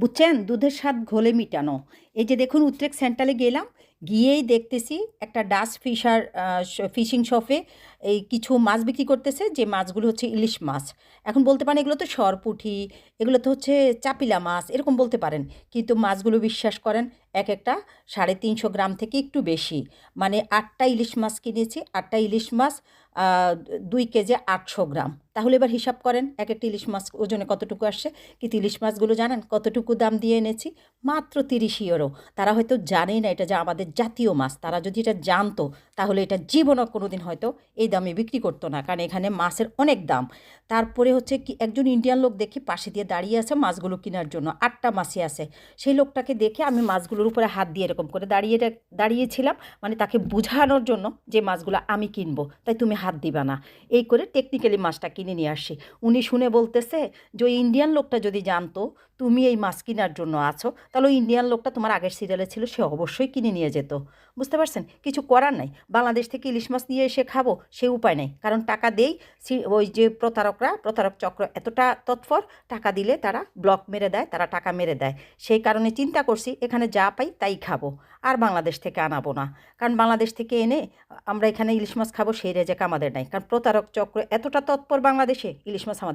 বুঝছেন? দুধের স্বাদ ঘোলে মিটানো। এই যে দেখুন উত্তরেক সেন্টারে গেলাম, গিয়েই দেখতেছি একটা ডাস ফিশার ফিশিং শপে এই কিছু মাছ বিক্রি করতেছে, যে মাছগুলো হচ্ছে ইলিশ মাছ। এখন বলতে পারেন এগুলো তো সরপুঠি এগুলো তো হচ্ছে চাপিলা মাছ, এরকম বলতে পারেন। কিন্তু মাছগুলো বিশ্বাস করেন, এক একটা সাড়ে তিনশো গ্রাম থেকে একটু বেশি। মানে আটটা ইলিশ মাছ কিনেছি, আটটা ইলিশ মাছ দুই কেজি আটশো গ্রাম। তাহলে এবার হিসাব করেন, এক একটা ইলিশ মাছ ওজনে কতটুকু আসছে? কিন্তু ইলিশ মাছগুলো জানেন, কতটুকু দাম দিয়ে এনেছি? মাত্র তিরিশ ইউরো। তারা হয়তো জানেই না এটা যে আমাদের জাতীয় মাছ। তারা যদি এটা জানতো, তাহলে এটা জীবনও কোনো দিন হয়তো এই দামে বিক্রি করতো না, কারণ এখানে মাছের অনেক দাম। তারপরে হচ্ছে কি, একজন ইন্ডিয়ান লোক দেখি পাশে দিয়ে দাঁড়িয়ে আছে মাছগুলো কেনার জন্য, আটটা মাছই আছে। সেই লোকটাকে দেখে আমি মাছগুলোর উপরে হাত দিয়ে এরকম করে দাঁড়িয়ে দাঁড়িয়েছিলাম মানে তাকে বোঝানোর জন্য যে মাছগুলো আমি কিনবো, তাই তুমি হাত দিবা না। এই করে টেকনিক্যালি মাছটা কিনে নিয়ে আসি। উনি শুনে বলতেছে যে, ওই ইন্ডিয়ান লোকটা যদি জানতো তুমি এই মাছ কেনার জন্য আছো, তাহলে ওই ইন্ডিয়ান লোকটা তোমার আগের সিরিয়ালে ছিল, সে অবশ্যই কিনে নিয়ে যেত। বুঝতে পারছেন? কিছু করার নাই। বাংলাদেশ থেকে ইলিশ মাছ নিয়ে এসে খাব সে উপায় নেই। কারণ টাকা দেই ওই যে প্রতারকরা, প্রতারক চক্র এতটা তৎপর, টাকা দিলে তারা ব্লক মেরে দেয়, তারা টাকা মেরে দেয়। সেই কারণে চিন্তা করছি, এখানে যা পাই তাই খাব, আর বাংলাদেশ থেকে আনাবো না। কারণ বাংলাদেশ থেকে এনে আমরা এখানে ইলিশ মাছ খাব, সেই রেজেক আমাদের নাই। কারণ প্রতারক চক্র এতটা তৎপর বাংলাদেশে, ইলিশ মাছ আমাদের